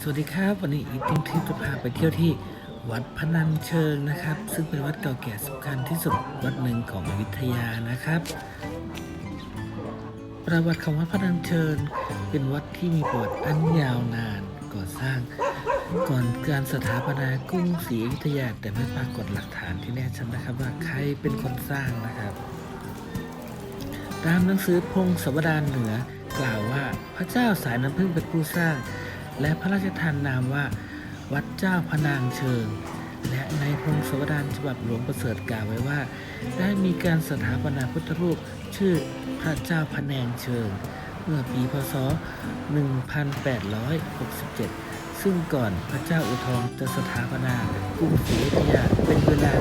สวัสดีครับวันนี้อีกต้องที่จะพาไปเที่ยวที่วัดพนัญเชิงนะครับ ซึ่งเป็นวัดเก่าแก่สำคัญที่สุดวัดหนึ่งของอยุธยานะครับ ประวัติของวัดพนัญเชิงเป็นวัดที่มีประวัติอันยาวนานก่อสร้าง ก่อนการสถาปนากรุงศรีอยุธยาแต่ไม่ปรากฏหลักฐานที่แน่ชัดนะครับ ว่าใครเป็นคนสร้างนะครับ ตามหนังสือพงศวดารเหนือกล่าวว่า ระเจ้าสายน้ำพึ่งเป็นผู้สร้าง และพระราชทานนามว่า วัดเจ้าพนางเชิง และในพงศาวดารฉบับหลวงประเสริฐกล่าวไว้ว่า ได้มีการสถาปนาพุทธรูปชื่อพระเจ้าพนางเชิง เมื่อปีพศ 1867 ซึ่งก่อนพระเจ้าอุทองจะสถาปนากรุงศรีอยุธยาเป็นเวลา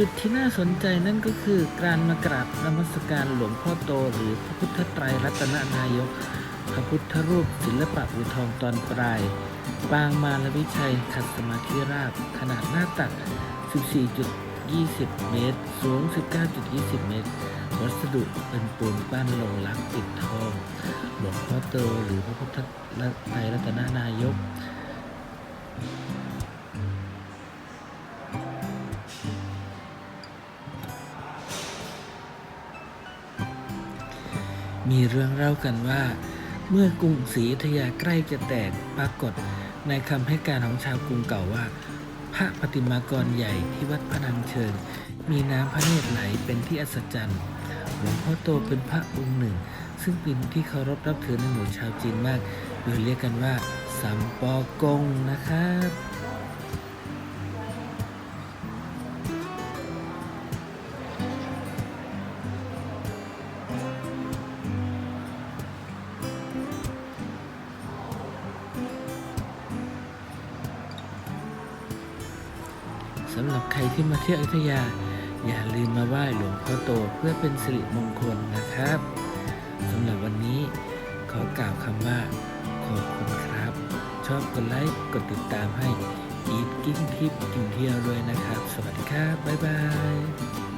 จุดที่น่าสนใจนั่นก็คือการมากราบนมัสการหลวงพ่อโตหรือพระพุทธไตรรัตนนายก พระพุทธรูปศิลปะอุทองตอนปลาย ปางมารวิชัยขัดสมาธิราบ ขนาดหน้าตัก 14.20 เมตร สูง 19.20 เมตร วัสดุเป็นปูนปั้นลงรักปิดทอง หลวงพ่อโตหรือพระพุทธไตรรัตนนายก มีเรื่องเล่ากันว่า เมื่อกรุงศรีอยุธยาใกล้จะแตกปรากฏในคำให้การของชาวกรุงเก่าว่า พระปฏิมากรใหญ่ที่วัดพนังเชิง มีน้ำพระเนตรไหลเป็นที่อัศจรรย์หลวงพ่อโตเป็นพระองค์หนึ่ง ซึ่งเป็นที่เคารพนับถือในหมู่ชาวจีนมากโดยเรียกกันว่าสัมปอกงนะครับ สำหรับใครที่มาเที่ยวอยุธยา อย่าลืมมาไหว้หลวงพ่อโตเพื่อเป็นสิริมงคลนะครับสำหรับวันนี้ขอกล่าวคำว่า ขอบคุณครับ ชอบกดไลค์กดติดตามให้อีทกิ้งทิปกินเที่ยวด้วยนะครับ สวัสดีครับ บ๊ายบาย